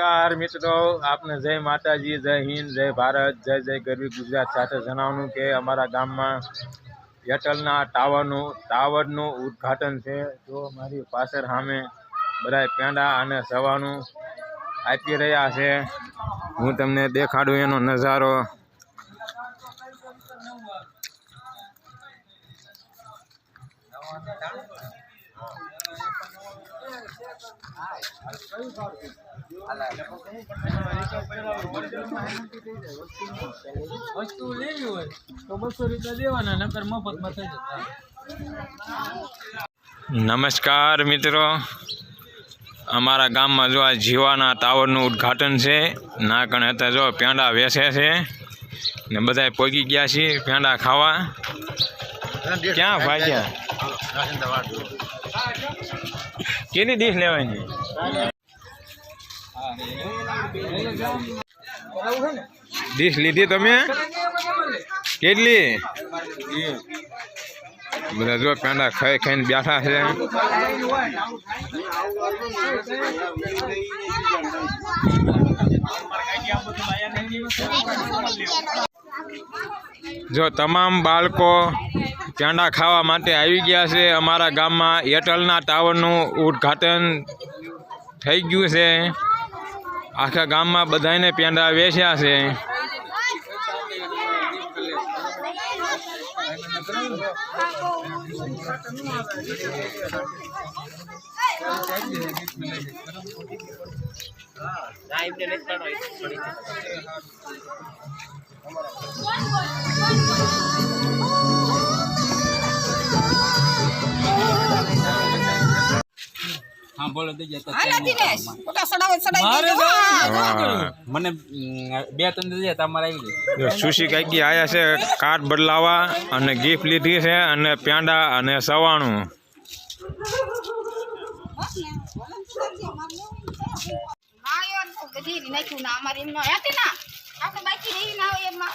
નમસ્કાર મિત્રો, આપને જય માતાજી, જય હિન્દ, જય ભારત, જય જય ગરવી ગુજરાત સાથે જણાવવાનું કે અમારા ગામમાં એરટેલના ટાવરનું ટાવરનું ઉદ્ઘાટન છે. જો મારી પાછળ સામે બધા પેંડા અને સવાનું આપી રહ્યા છે. હું તમને દેખાડું એનો નજારો. વસ્તુ લેવી હોય તો બસો રૂપિયા દેવાના, નકર મફતમાં થઈ જતા. નમસ્કાર મિત્રો. અમારા ગામમાં જો આ જીવાના ટાવરનું ઉદ્ઘાટન છે ના કણે અત્યારે જો પેંડા વેસે છે, ને બધાય પોગી ગયા છે પેંડા ખાવા. ક્યાં ભાગ્યા? કેટલી ડીશ લેવાની? ડીશ લીધી તમે? કેટલી? બધા પેંડા ખાઈ ખાઈને બેઠા છે. જો તમામ બાળકો પેંડા ખાવા માટે આવી ગયા છે. અમારા ગામમાં એરટેલના ટાવરનું ઉદ્ઘાટન થઈ ગયું છે. આખા ગામમાં બધાને પેંડા વેચ્યા છે. હા બોલો દઈ જતા હાલા દિનેશ ઓલા સડાવે સડાઈ મારે દેજો. હા. મને અમ, બે ત્રણ દઈ જાય તમારે આવી જાય જો સુશી કાકી આયા છે કાર્ડ બદલાવા અને ગિફ્ટ લીધી છે અને પેંડા અને સવાણું હા, યાર, તો બધી રીત નાખ્યું ના, અમારે એમ ન હતી ના. આપણે બાકી રહી ના હોય એમાં.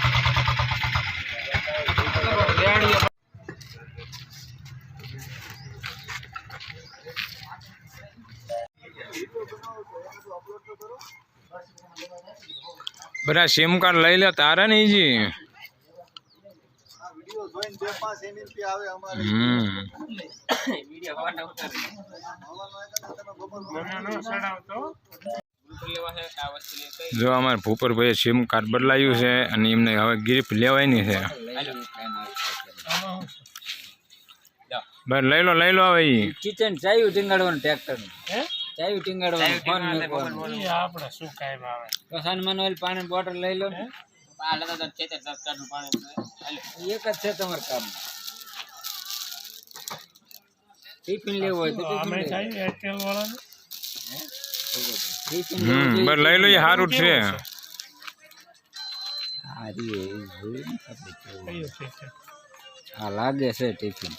બધા સિમ કાર્ડ લઈ લે તારે નહીં જી જો અમારે ભૂપરભાઈએ સિમ કાર્ડ બદલાયું છે અને એમને હવે ગિફ્ટ લેવાની છે. બસ લઈ લો લઈ લો હવે કિચન ચાયું ટીંગાડવાનું ટ્રેક્ટર ચાયું ટીંગાડવાનું ફોન મૂકવાનું આપણે શું કાંઈ આવે? તો સન્માન ઓઇલ પાણી બોટલ લઈ લો ને એક જ છે તમારું કામ ટિફિન લેવું હોય તો ટિફિન અમે લઈ લો. થાય એરટેલ વાળાને ટિફિન હમ લેવું બસ લઈ લો એ સારું જ છે હારી એ જોયું ને આપણે કેવું. કયું છે તે? આ લાગે છે ટિફિન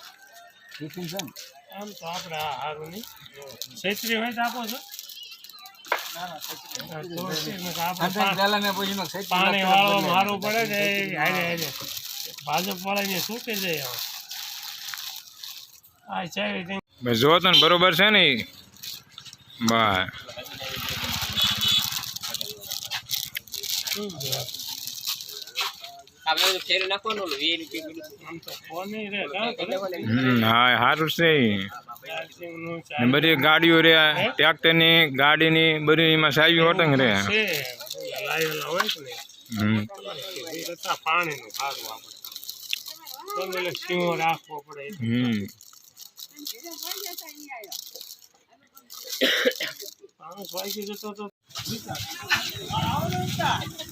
ટિફિન છે ને? આમ તો આપણે આ સારું નહીં. છેતરી હોય તો આપો છો. પાણી મારવું પડે છે હારે હારે. ભાજપ વાળાને શું કે છે હવે. આ છે જો તો બરોબર છે ને બાય. બસ હા સારું છે. બધી ગાડીઓ રે ટ્રેક્ટરની ગાડીની બધી એમાં સાવી હોટંગ રે. છે. લાવેલા હોય કે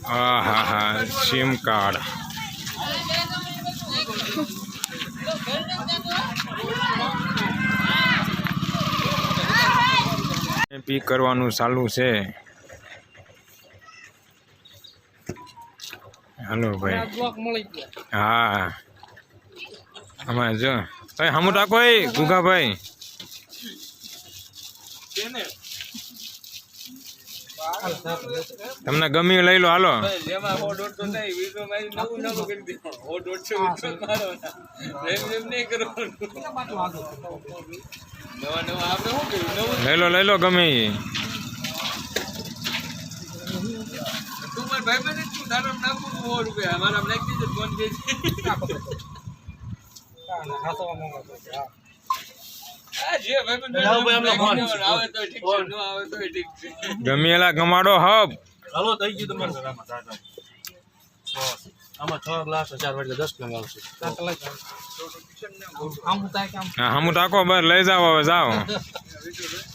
હા હા હા સિમ કાર્ડ. પી કરવાનું ચાલુ છે. હલો ભાઈ. હા. આમાં જો. તમે હમું રાખો ગુગાભાઈ. તમને ગમ્યું લઈ લો હાલો. લઈ લો લઈ લો ગમે રૂપિયા. મારા ગમેલા ગમાડો હબ. હાલો થઈ ગયું તમારે. આમાં છ ગ્લાસ હજાર વાગે દસ ગ્લાસ આવશે હમ લઈ જાઓ હવે જાઓ.